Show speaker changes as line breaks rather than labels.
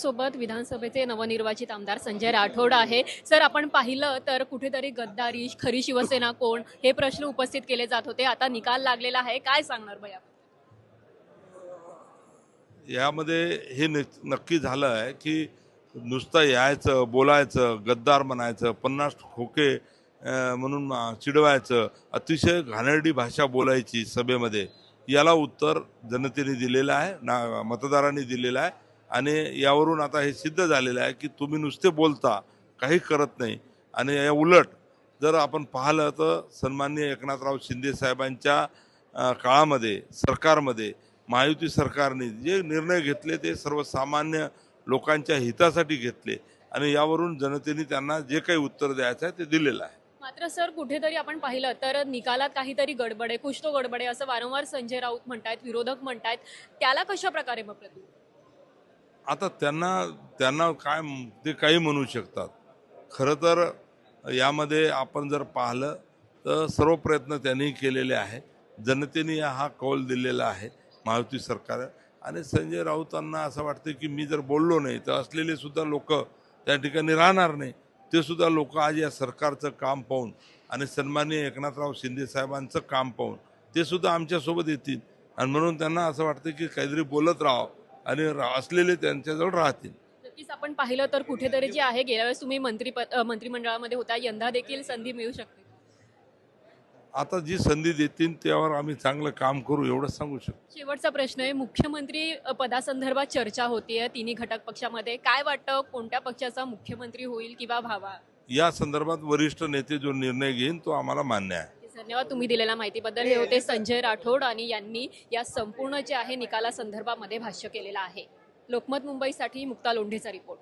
आपल्यासोबत विधानसभेचे नवनिर्वाचित आमदार संजय राठोड आहे. सर आपण पाहिलं तर कुठेतरी गद्दारी खरी शिवसेना कोण हे प्रश्न उपस्थित केले जात होते. आता निकाल लागलेला आहे. काय सांगणार भैया
यामध्ये हे न- नक्की झालं आहे की नुसतं यायचं बोलायचं गद्दार म्हणायचं पन्नास खोके म्हणून चिडवायचं अतिशय घाणेरडी भाषा बोलायची सभेमध्ये. याला उत्तर जनतेने दिलेलं आहे ना मतदारांनी दिलेलं आहे. आणि यावरून आता हे सिद्ध झालेलं आहे की तुम्ही नुसते बोलता काही करत नाही. आणि या उलट जर आपण पाहिलं तर सन्माननीय एकनाथराव शिंदे साहेबांच्या काळामध्ये सरकारमध्ये महायुती सरकारने जे निर्णय घेतले ते सर्वसामान्य लोकांच्या हितासाठी घेतले. आणि यावरून जनतेने त्यांना जे काही उत्तर द्यायचं आहे ते दिलेलं आहे.
मात्र सर कुठेतरी आपण पाहिलं तर निकालात काहीतरी गडबड आहे कुछ तो गडबड आहे असं वारंवार संजय राऊत म्हणतायत विरोधक म्हणतायत. त्याला कशा प्रकारे मग प्रतिक्रिया?
आता त्यांना त्यांना काय ते काही म्हणू शकतात. खरं तर यामध्ये आपण जर पाहिलं तर सर्व प्रयत्न त्यांनी केलेले आहेत. जनतेने हा कौल दिलेला आहे महायुती सरकार. आणि संजय राऊतांना असं वाटतं की मी जर बोललो नाही तर असलेले सुद्धा लोक त्या ठिकाणी राहणार नाही. ते सुद्धा लोक आज या सरकारचं काम पाहून आणि सन्माननीय एकनाथराव शिंदे साहेबांचं काम पाहून ते सुद्धा आमच्यासोबत येतील. आणि म्हणून त्यांना असं वाटतं की काहीतरी बोलत राहावं. आणि रा- असलेले त्यांच्याजवळ राहतील.
नक्कीच आपण पाहिलं तर कुठेतरी जे आहे गेल्या वेळेस तुम्ही मंत्री मंत्रिमंडळामध्ये होता यंदा देखील संधी मिळू शकते.
आता जी संधी देतील त्यावर आम्ही चांगलं काम करू एवढंच सांगू शकतो.
शेवटचा प्रश्न आहे मुख्यमंत्री पदासंदर्भात चर्चा होतीये तिन्ही घटक पक्षामध्ये. काय वाटतं कोणत्या पक्षाचा मुख्यमंत्री होईल किंवा व्हावा?
या संदर्भात वरिष्ठ नेते जो निर्णय घेईन तो आम्हाला मान्य आहे.
धन्यवाद तुम्ही दिलेल्या माहितीबद्दल. हे होते संजय राठोड आणि यांनी या संपूर्ण जे आहे निकाला संदर्भामध्ये भाष्य केलेलं आहे. लोकमत मुंबईसाठी मुक्ता लोंढेचा रिपोर्ट.